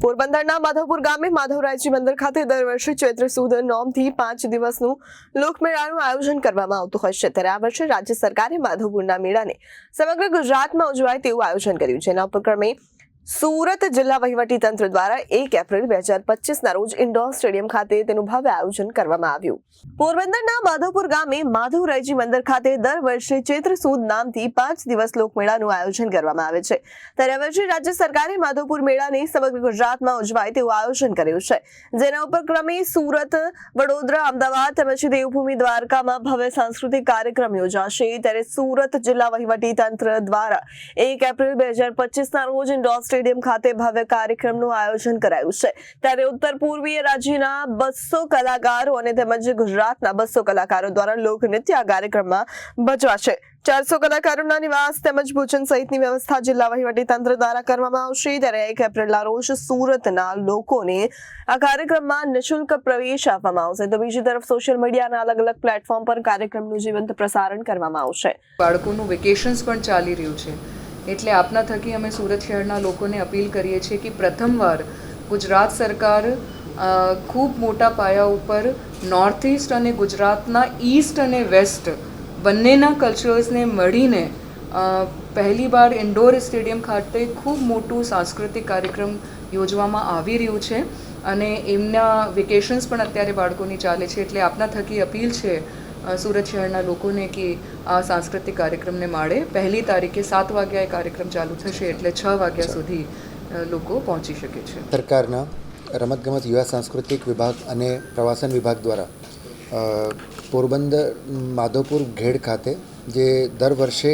પોરબંદરના માધવપુર ગામે માધવરાયજી મંદિર ખાતે દર વર્ષે ચૈત્ર સુદ નોમથી પાંચ દિવસનું લોકમેળાનું આયોજન કરવામાં આવતું હોય છે. ત્યારે આ વર્ષે રાજ્ય સરકારે માધવપુરના મેળાને સમગ્ર ગુજરાતમાં ઉજવાય તેવું આયોજન કર્યું એના ઉપક્રમે સુરત જિલ્લા વહીવટી તંત્ર દ્વારા એક એપ્રિલ બે હજાર પચીસના રોજ ઇન્ડોર સ્ટેડિયમ ખાતે તેનું ભવ્ય આયોજન કરવામાં આવ્યું. પોરબંદરના માધવપુર ગામે માધવરાયજી મંદિર ખાતે દર વર્ષે ચૈત્ર સુદ નામથી પાંચ દિવસ લોકમેળાનું આયોજન કરવામાં આવે છે. ત્યારે વર્ષે રાજ્ય સરકારે માધવપુર મેળાને સમગ્ર ગુજરાતમાં ઉજવાય તેવું આયોજન કર્યું છે. જેના ઉપક્રમે સુરત, વડોદરા, અમદાવાદ તેમજ દેવભૂમિ દ્વારકામાં ભવ્ય સાંસ્કૃતિક કાર્યક્રમ યોજાશે. ત્યારે સુરત જિલ્લા વહીવટી તંત્ર દ્વારા એક એપ્રિલ બે હજાર પચીસના રોજ ઇન્ડોર સ્ટેડિયમ ખાતે ભવ્ય કાર્યક્રમનું આયોજન કરાયું છે. ત્યારે ઉત્તર પૂર્વીય રાજ્યના બસો કલાકારો અને તેમજ ગુજરાતના બસો કલાકારો દ્વારા લોકનૃત્ય આ કાર્યક્રમમાં ભજવાશે. ચારસો કલાકારોના નિવાસ તેમજ ભોજન સહિતની વ્યવસ્થા જિલ્લા તંત્ર દ્વારા કરવામાં આવશે. ત્યારે એક એપ્રિલના રોજ સુરતના લોકોને આ કાર્યક્રમમાં નિઃશુલ્ક પ્રવેશ આપવામાં આવશે. તો બીજી તરફ સોશિયલ મીડિયાના અલગ અલગ પ્લેટફોર્મ પર કાર્યક્રમનું જીવંત પ્રસારણ કરવામાં આવશે. બાળકોનું વેકેશન્સ પણ ચાલી રહ્યું છે. એટલે આપના થકી અમે સુરત શહેરના લોકોને અપીલ કરીએ છીએ કે પ્રથમવાર ગુજરાત સરકાર ખૂબ મોટા પાયા ઉપર નોર્થ ઇસ્ટ અને ગુજરાતના ઈસ્ટ અને વેસ્ટ બંનેના કલ્ચર્સને મળીને પહેલીવાર ઇન્ડોર સ્ટેડિયમ ખાતે ખૂબ મોટું સાંસ્કૃતિક કાર્યક્રમ યોજવામાં આવી રહ્યું છે. અને એમના વેકેશન્સ પણ અત્યારે બાળકોની ચાલે છે. એટલે આપના થકી અપીલ છે સુરત શહેરના લોકોને કે આ સાંસ્કૃતિક કાર્યક્રમને માળે પહેલી તારીખે સાત વાગ્યાએ કાર્યક્રમ ચાલુ થશે એટલે છ વાગ્યા સુધી લોકો પહોંચી શકે છે. સરકારના રમતગમત યુવા સાંસ્કૃતિક વિભાગ અને પ્રવાસન વિભાગ દ્વારા પોરબંદર માધવપુર ઘેડ ખાતે જે દર વર્ષે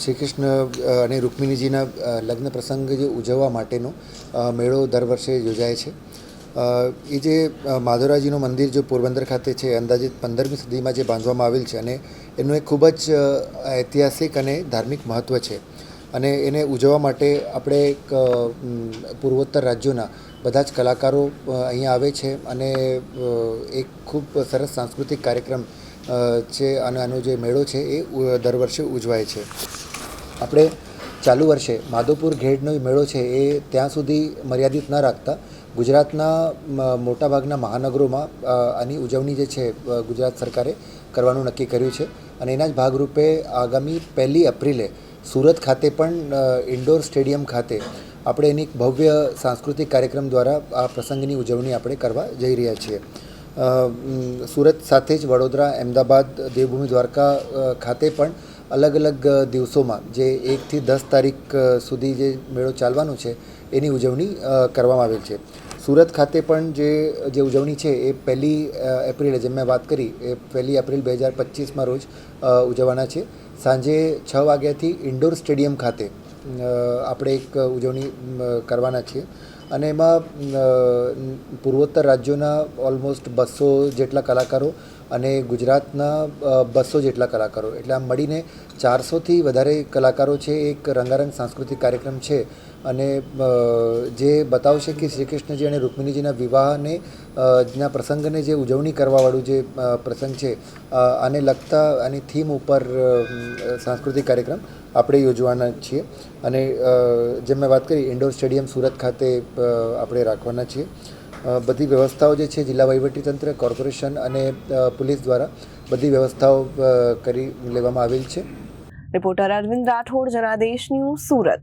શ્રી કૃષ્ણ અને રૂકમિણીજીના લગ્ન પ્રસંગ જે ઉજવવા માટેનો મેળો દર વર્ષે યોજાય છે. એ જે માધુરાજીનું મંદિર જે પોરબંદર ખાતે છે, અંદાજિત પંદરમી સદીમાં જે બાંધવામાં આવેલ છે અને એનું એક ખૂબ જ ઐતિહાસિક અને ધાર્મિક મહત્ત્વ છે. અને એને ઉજવવા માટે આપણે એક પૂર્વોત્તર રાજ્યોના બધા જ કલાકારો અહીંયા આવે છે અને એક ખૂબ સરસ સાંસ્કૃતિક કાર્યક્રમ છે અને આનો જે મેળો છે એ દર વર્ષે ઉજવાય છે. આપણે ચાલુ વર્ષે માધવપુર ઘેડનો મેળો છે એ ત્યાં સુધી મર્યાદિત ન રાખતા. ગુજરાતના મોટાભાગના મહાનગરોમાં આની ઉજવણી જે છે ગુજરાત સરકારે કરવાનું નક્કી કર્યું છે. અને એના જ ભાગરૂપે આગામી પહેલી એપ્રિલે સુરત ખાતે પણ ઇન્ડોર સ્ટેડિયમ ખાતે આપણે એની ભવ્ય સાંસ્કૃતિક કાર્યક્રમ દ્વારા આ પ્રસંગની ઉજવણી આપણે કરવા જઈ રહ્યા છીએ. સુરત સાથે જ વડોદરા, અમદાવાદ, દેવભૂમિ દ્વારકા ખાતે પણ અલગ અલગ દિવસોમાં જે એકથી દસ તારીખ સુધી જે મેળો ચાલવાનો છે, એની ઉજવણી કરવામાં આવેલ છે. સુરત ખાતે પણ જે જે ઉજવણી છે, એ પહેલી એપ્રિલે જેમ મેં વાત કરી, એ પહેલી એપ્રિલ બે હજાર પચીસમાં રોજ ઉજવવાના છે. સાંજે છ વાગ્યાથી ઇન્ડોર સ્ટેડિયમ ખાતે આપણે એક ઉજવણી કરવાના છીએ. અને એમાં પૂર્વોત્તર રાજ્યોના ઓલમોસ્ટ બસો જેટલા કલાકારો અને ગુજરાતના બસો જેટલા કલાકારો. એટલે આમ મળીને ચારસોથી વધારે કલાકારો છે, એક રંગારંગ સાંસ્કૃતિક કાર્યક્રમ છે. અને જે બતાવશે કે શ્રી કૃષ્ણજી અને રૂકમિણીજીના વિવાહને ના પ્રસંગને જે ઉજવણી કરવાવાળું જે પ્રસંગ છે આને લગતા આની થીમ ઉપર સાંસ્કૃતિક કાર્યક્રમ આપણે યોજવાના છીએ. અને જેમ મેં વાત કરી, ઇન્ડોર સ્ટેડિયમ સુરત ખાતે આપણે રાખવાના છીએ. બધી વ્યવસ્થાઓ જે છે જિલ્લા વહીવટીતંત્ર, કોર્પોરેશન અને પોલીસ દ્વારા બધી વ્યવસ્થાઓ કરી લેવામાં આવેલ છે. Reporter Arvind Rathod, Janadesh News Surat.